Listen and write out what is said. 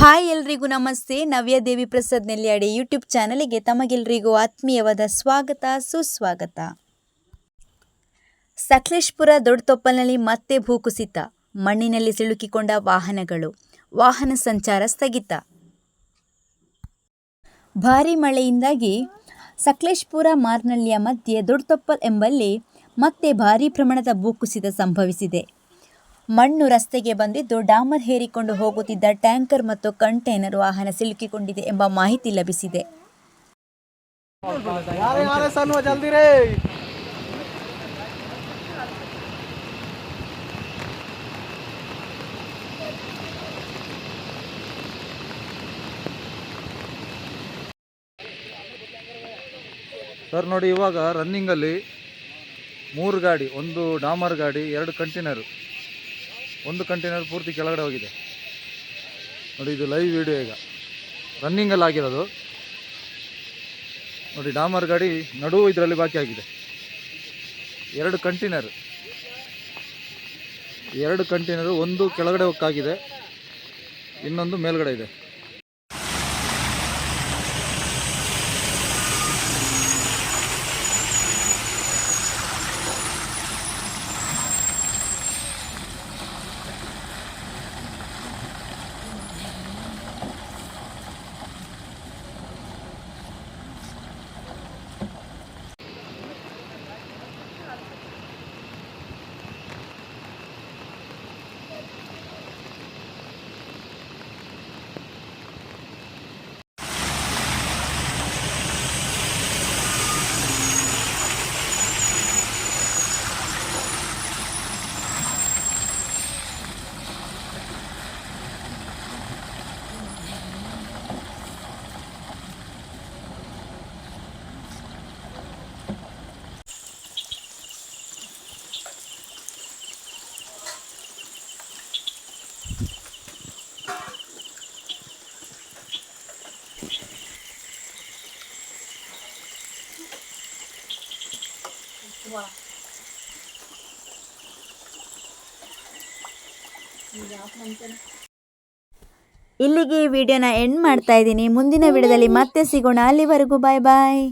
Hi ಎಲ್ರಿಗೂ ನಮಸ್ತೆ. Navya Devi Prasad Nelyadi YouTube ಚಾನಲಿಗೆ ತಮಗೆಲ್ರಿಗೂ ಆತ್ಮೀಯವಾದ ಸ್ವಾಗತ, ಸುಸ್ವಾಗತ. ಸಕಲೇಶ್ಪುರ ದೊಡ್ಡತೊಪ್ಪಲ್ನಲ್ಲಿ ಮತ್ತೆ ಭೂಕುಸಿತ ಮಣ್ಣಿನಲ್ಲಿ ಸಿಲುಕಿಕೊಂಡ ವಾಹನಗಳು, ವಾಹನ ಸಂಚಾರ ಸ್ಥಗಿತ. ಭಾರೀ ಮಳೆಯಿಂದಾಗಿ ಸಕಲೇಶ್ಪುರ ಮಾರ್ನಳ್ಳಿಯ ಮಧ್ಯೆ ದೊಡ್ಡತೊಪ್ಪಲ್ ಎಂಬಲ್ಲಿ ಮತ್ತೆ ಭಾರೀ ಪ್ರಮಾಣದ ಭೂಕುಸಿತ ಸಂಭವಿಸಿದೆ. ಮಣ್ಣು ರಸ್ತೆಗೆ ಬಂದಿದ್ದು ಡಾಮರ್ ಹೇರಿಕೊಂಡು ಹೋಗುತ್ತಿದ್ದ ಟ್ಯಾಂಕರ್ ಮತ್ತು ಕಂಟೈನರ್ ವಾಹನ ಸಿಲುಕಿಕೊಂಡಿದೆ ಎಂಬ ಮಾಹಿತಿ ಲಭಿಸಿದೆ. ಸರ್ ನೋಡಿ ಇವಾಗ ರನ್ನಿಂಗಲ್ಲಿ ಮೂರು ಗಾಡಿ ಒಂದು ಡಾಮರ್ ಗಾಡಿ ಎರಡು ಕಂಟೈನರು. ಒಂದು ಕಂಟೈನರ್ ಪೂರ್ತಿ ಕೆಳಗಡೆ ಹೋಗಿದೆ. ನೋಡಿ, ಇದು ಲೈವ್ ವಿಡಿಯೋ ಈಗ. ರನ್ನಿಂಗಲ್ಲಿ ಆಗಿರೋದು. ನೋಡಿ, ಡಾಮರ್ ಗಾಡಿ ನಡುವು ಇದರಲ್ಲಿ ಬಾಕಿ ಆಗಿದೆ. ಎರಡು ಕಂಟೈನರ್. ಎರಡು ಕಂಟೈನರು, ಒಂದು ಕೆಳಗಡೆ ಹೋಗ್ಕಾಗಿದೆ. ಇನ್ನೊಂದು ಮೇಲ್ಗಡೆ ಇದೆ. ಇಲ್ಲಿಗೆ ಈ ವಿಡಿಯೋನ ಎಂಡ್ ಮಾಡ್ತಾ ಇದ್ದೀನಿ. ಮುಂದಿನ ವಿಡಿಯೋದಲ್ಲಿ ಮತ್ತೆ ಸಿಗೋಣ. ಅಲ್ಲಿವರೆಗೂ ಬಾಯ್ ಬಾಯ್